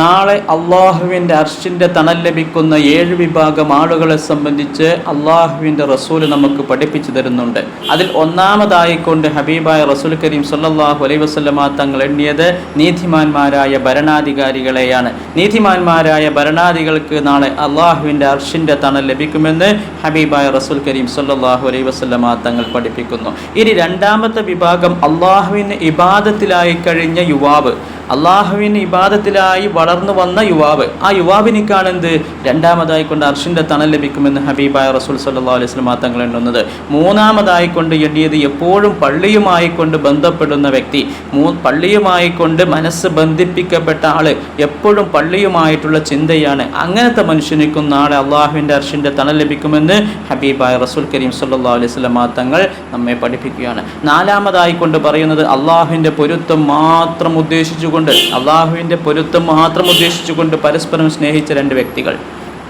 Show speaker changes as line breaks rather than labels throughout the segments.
നാളെ അള്ളാഹുവിന്റെ അർഷിന്റെ തണൽ ലഭിക്കുന്ന ഏഴ് വിഭാഗം ആളുകളെ സംബന്ധിച്ച് അള്ളാഹുവിന്റെ റസൂൽ നമുക്ക് പഠിപ്പിച്ചു തരുന്നുണ്ട്. അതിൽ ഒന്നാമതായിക്കൊണ്ട് ഹബീബായ റസൂൽ കരീം സല്ലാഹു അലൈ വസല്ലമ തങ്ങൾ എണ്ണിയത് നീതിമാന്മാരായ ഭരണാധികാരികളെയാണ്. നീതിമാന്മാരായ ഭരണാധികൾക്ക് നാളെ അള്ളാഹുവിന്റെ അർഷിന്റെ തണൽ ലഭിക്കുമെന്ന് ഹബീബായ റസൂൽ കരീം സല്ലാഹു അലൈ വസല്ലമ തങ്ങൾ പഠിപ്പിക്കുന്നു. ഇനി രണ്ടാമത്തെ വിഭാഗം അള്ളാഹുവിന് ഇബാദത്തിലായി കഴിഞ്ഞ യുവാവ്. അള്ളാഹുവിന് ഇബാദത്തിലായി വളർന്നു വന്ന യുവാവ്. ആ യുവാവിനേക്കാണ് എന്ത് രണ്ടാമതായി കൊണ്ട് അർഷിന്റെ തണൽ ലഭിക്കുമെന്ന് ഹബീബായ റസൂൽ സല്ലാ അലൈഹി സ്വലമാ തങ്ങൾ എണ്ണുന്നത്. മൂന്നാമതായി കൊണ്ട് എണ്ണിയത് എപ്പോഴും പള്ളിയുമായി കൊണ്ട് ബന്ധപ്പെടുന്ന വ്യക്തി. മൂ പള്ളിയുമായി കൊണ്ട് മനസ്സ് ബന്ധിപ്പിക്കപ്പെട്ട ആൾ എപ്പോഴും പള്ളിയുമായിട്ടുള്ള ചിന്തയാണ്. അങ്ങനത്തെ മനുഷ്യനിക്കും നാളെ അള്ളാഹുവിന്റെ അർഷിന്റെ തണൽ ലഭിക്കുമെന്ന് ഹബീബായ റസൂൽ കരീം സല്ലാ അലൈഹി സ്വലമാ തങ്ങൾ നമ്മെ പഠിപ്പിക്കുകയാണ്. നാലാമതായി കൊണ്ട് പറയുന്നത് അള്ളാഹുവിന്റെ പൊരുത്തം മാത്രം ഉദ്ദേശിച്ചുകൊണ്ട് അള്ളാഹുവിന്റെ പൊരുത്തം മാത്രം ഉദ്ദേശിച്ചുകൊണ്ട് പരസ്പരം സ്നേഹിച്ച രണ്ട് വ്യക്തികൾ.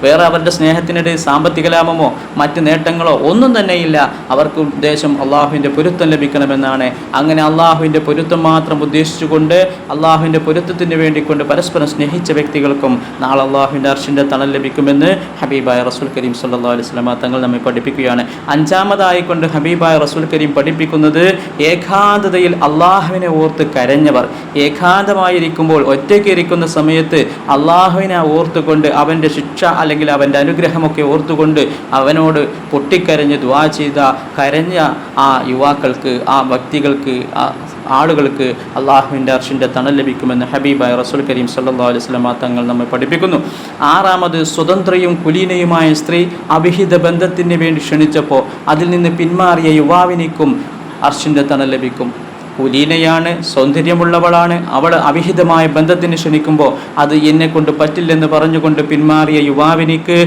വേറെ അവരുടെ സ്നേഹത്തിനിടയിൽ സാമ്പത്തിക ലാഭമോ മറ്റ് നേട്ടങ്ങളോ ഒന്നും തന്നെയില്ല അവർക്ക് ഉദ്ദേശം അള്ളാഹുവിന്റെ പൊരുത്തം ലഭിക്കണമെന്നാണ്. അങ്ങനെ അള്ളാഹുവിന്റെ പൊരുത്തം മാത്രം ഉദ്ദേശിച്ചുകൊണ്ട് അള്ളാഹുവിന്റെ പൊരുത്തത്തിന് വേണ്ടിക്കൊണ്ട് പരസ്പരം സ്നേഹിച്ച വ്യക്തികൾക്കും നാളെ അള്ളാഹുവിന്റെ അർഷിന്റെ തണൽ ലഭിക്കുമെന്ന് ഹബീബായ റസൂൽ കരീം സല്ലാ അലൈഹി സ്വലമ തങ്ങൾ നമ്മെ പഠിപ്പിക്കുകയാണ്. അഞ്ചാമതായിക്കൊണ്ട് ഹബീബായ റസൂൽ കരീം പഠിപ്പിക്കുന്നത് ഏകാന്തതയിൽ അള്ളാഹുവിനെ ഓർത്ത് കരഞ്ഞവർ. ഏകാന്തമായിരിക്കുമ്പോൾ ഒറ്റയ്ക്ക് ഇരിക്കുന്ന സമയത്ത് അള്ളാഹുവിനെ ഓർത്തുകൊണ്ട് അവന്റെ ശിക്ഷ അല്ലെങ്കിൽ അവന്റെ അനുഗ്രഹമൊക്കെ ഓർത്തുകൊണ്ട് അവനോട് പൊട്ടിക്കരഞ്ഞ് ദ്വാ ചെയ്ത കരഞ്ഞ ആ യുവാക്കൾക്ക് ആ വ്യക്തികൾക്ക് ആ ആളുകൾക്ക് അള്ളാഹുവിന്റെ അർഷിന്റെ തണൽ ലഭിക്കുമെന്ന് ഹബീബായ റസൂൽ കരീം സല്ലാ അലൈഹി സ്വലമ തങ്ങൾ നമ്മെ പഠിപ്പിക്കുന്നു. ആറാമത് സ്വതന്ത്രയും കുലീനയുമായ സ്ത്രീ അവിഹിത ബന്ധത്തിന് വേണ്ടി ക്ഷണിച്ചപ്പോൾ അതിൽ നിന്ന് പിന്മാറിയ യുവാവിനിക്കും അർഷിന്റെ തണൽ ലഭിക്കും. കുലീനയാണ് സൗന്ദര്യമുള്ളവളാണ്. അവൾ അവിഹിതമായ ബന്ധത്തിന് ക്ഷണിക്കുമ്പോൾ അത് എന്നെ കൊണ്ട് പറ്റില്ലെന്ന് പറഞ്ഞുകൊണ്ട് പിന്മാറിയ യുവാവിനിക്ക്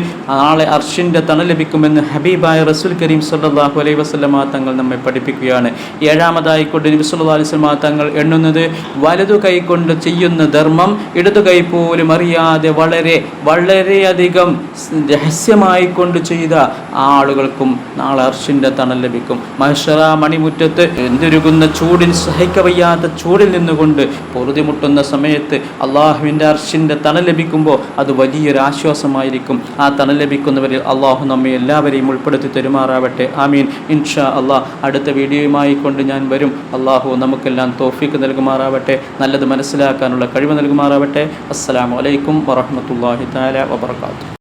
ആളെ അർഷിന്റെ തണൽ ലഭിക്കുമെന്ന് ഹബീബായ റസുൽ കരീം സല്ലാഹു അലൈഹി വസ്ലമ തങ്ങൾ നമ്മെ പഠിപ്പിക്കുകയാണ്. ഏഴാമതായി കൊണ്ട് നബി സല്ലാ അലിസ്ലമ തങ്ങൾ എണ്ണുന്നത് വലതു കൈ കൊണ്ട് ചെയ്യുന്ന ധർമ്മം ഇടതു കൈ പോലും അറിയാതെ വളരെ വളരെയധികം രഹസ്യമായി കൊണ്ട് ചെയ്ത ആളുകൾക്കും നാളെ അർഷിന്റെ തണൽ ലഭിക്കും. മഹഷറ മണിമുറ്റത്ത് എന്തൊരുകുന്ന ചൂടിൽ സഹിക്കവയ്യാത്ത ചൂടിൽ നിന്നുകൊണ്ട് പൊറുതിമുട്ടുന്ന സമയത്ത് അള്ളാഹുവിന്റെ അർഷിന്റെ തണൽ ലഭിക്കുമ്പോൾ അത് വലിയൊരു ആശ്വാസമായിരിക്കും. ആ തണൽ ലഭിക്കുന്നവരിൽ അള്ളാഹു നമ്മെ എല്ലാവരെയും ഉൾപ്പെടുത്തി തരുമാറാവട്ടെ. ആമീൻ. ഇൻഷാ അള്ളാഹ് അടുത്ത വീഡിയോയുമായി കൊണ്ട് ഞാൻ വരും. അള്ളാഹു നമുക്കെല്ലാം തോഫിക്ക് നൽകുമാറാവട്ടെ. നല്ലത് മനസ്സിലാക്കാനുള്ള കഴിവ് നൽകുമാറാവട്ടെ. അസ്സാം വലൈക്കും വറഹമത്തല്ലാഹി താല വബർക്കാത്തു